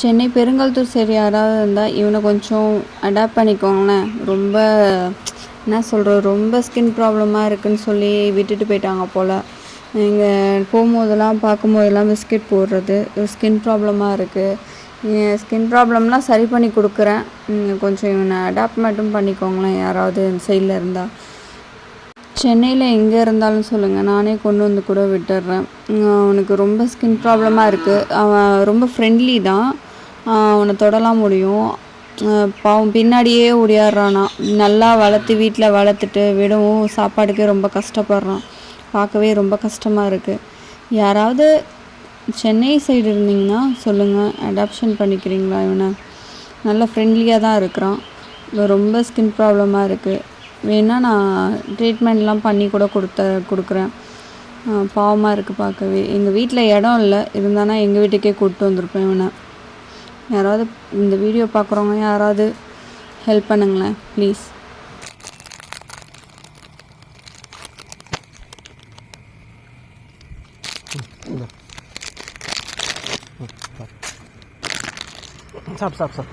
Chennai Perungalathur side யாராவது இருந்தால் இவனை கொஞ்சம் அடாப்ட் பண்ணிக்கோங்களேன். ரொம்ப என்ன சொல்கிறது ரொம்ப ஸ்கின் ப்ராப்ளமாக இருக்குதுன்னு சொல்லி விட்டுட்டு போயிட்டாங்க போல். இங்கே போகும்போதெல்லாம் பார்க்கும்போதெல்லாம் பிஸ்கெட் போடுறது ஸ்கின் ப்ராப்ளமாக இருக்குது ஸ்கின் ப்ராப்ளம்லாம் சரி பண்ணி கொடுக்குறேன். நீங்கள் கொஞ்சம் இவனை அடாப்ட் மட்டும் பண்ணிக்கோங்களேன் யாராவது இந்த சைடில் இருந்தால் சென்னையில் எங்கே இருந்தாலும் சொல்லுங்கள் நானே கொண்டு வந்து கூட விட்டுடுறேன் அவனுக்கு ரொம்ப ஸ்கின் ப்ராப்ளமாக இருக்குது அவன் ரொம்ப ஃப்ரெண்ட்லி தான். அவனை தொடலாம் முடியும். பாவம் பின்னாடியே ஓடியாடுறானா. நல்லா வளர்த்து வீட்டில் வளர்த்துட்டு விடவும் சாப்பாடுக்கே ரொம்ப கஷ்டப்படுறான். பார்க்கவே ரொம்ப கஷ்டமாக இருக்குது யாராவது சென்னை சைடு இருந்தீங்கன்னா சொல்லுங்கள் அடாப்ஷன் பண்ணிக்கிறீங்களா இவனை? நல்ல ஃப்ரெண்ட்லியாக தான் இருக்கிறான். ரொம்ப ஸ்கின் ப்ராப்ளமாக இருக்குது வேணால் நான் ட்ரீட்மெண்ட்லாம் பண்ணி கூட கொடுத்த கொடுக்குறேன். பாவமாக இருக்குது பார்க்கவே. எங்கள் வீட்டில் இடம் இல்லை. இருந்தானா எங்கள் வீட்டுக்கே கூப்பிட்டு வந்திருப்பேன் இவனை. யாராவது இந்த வீடியோ பார்க்குறவங்க யாராவது ஹெல்ப் பண்ணுங்களேன் ப்ளீஸ் சாப் சாப் சாப்.